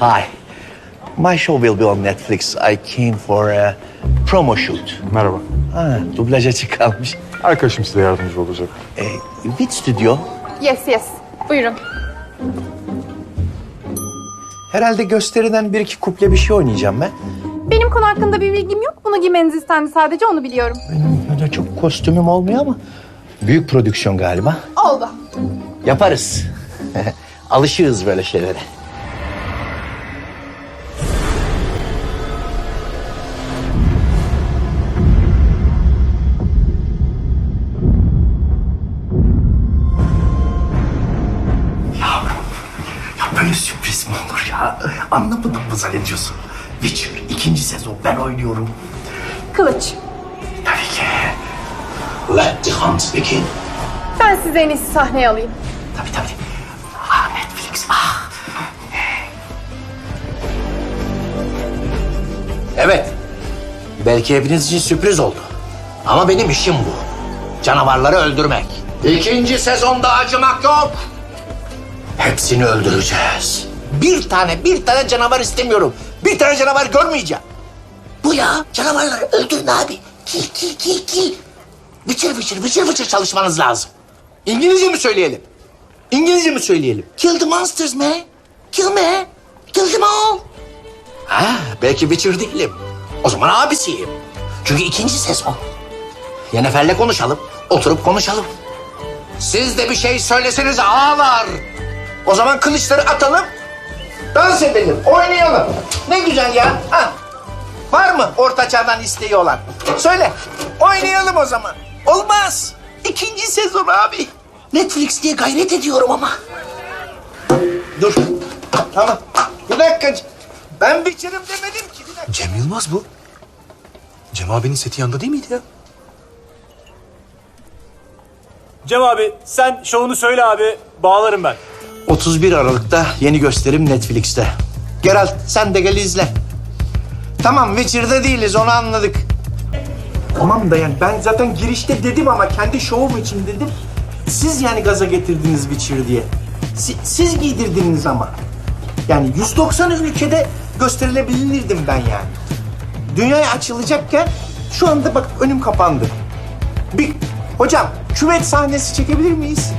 Hi. My show will be on Netflix. I came for a promo shoot. Merhaba. Ha, dublaj açık kalmış. Arkadaşım size yardımcı olacak. E, which studio? Yes yes. Buyurun. Herhalde gösteriden bir iki kuple bir şey oynayacağım ben. Benim konu hakkında bir bilgim yok. Bunu giymeniz istendi sadece onu biliyorum. Benim öyle çok kostümüm olmuyor ama büyük prodüksiyon galiba. Oldu. Yaparız. Alışığız böyle şeylere. Sürpriz mi olur ya? Anlamadın mı zannediyorsun? Witcher ikinci sezon ben oynuyorum. Kılıç. Tabii ki. Let the hunt begin. Ben size en iyisi sahneye alayım. Tabii tabii. Ah Netflix, ah. Evet. Belki hepiniz için sürpriz oldu. Ama benim işim bu. Canavarları öldürmek. İkinci sezonda acımak yok. Hepsini öldüreceğiz. Bir tane, bir tane canavar istemiyorum. Bir tane canavar görmeyeceğim. Bu ya, canavarları öldürün abi. Kill, kill, kill, kill. Vıçır vıçır, vıçır vıçır çalışmanız lazım. İngilizce mi söyleyelim? İngilizce mi söyleyelim? Kill the monsters man. Kill me. Kill them all. Ha, belki Witcher değilim. O zaman abisiyim. Çünkü ikinci sezon. Yennefer'le konuşalım. Oturup konuşalım. Siz de bir şey söyleseniz ağlar. O zaman kılıçları atalım. Dans edelim, oynayalım. Ne güzel ya. Ha. Var mı orta çağdan isteği olan? Söyle. Oynayalım o zaman. Olmaz. İkinci sezon abi. Netflix diye gayret ediyorum ama. Dur. Tamam. Bir dakika. Ben Witcher'ım demedim ki. Bir dakika. Cem Yılmaz bu. Cem abinin seti yanında değil miydi ya? Cem abi sen şovunu söyle abi bağlarım ben. 31 Aralık'ta yeni gösterim Netflix'te. Geralt sen de gel izle. Tamam Witcher'da değiliz onu anladık. Tamam da yani ben zaten girişte dedim ama kendi şovum için dedim. Siz yani gaza getirdiniz Witcher diye. Si- siz giydirdiniz ama. Yani 190 ülkede gösterilebilirdim ben yani. Dünyaya açılacakken şu anda bak önüm kapandı. Bir, hocam küvet sahnesi çekebilir miyiz?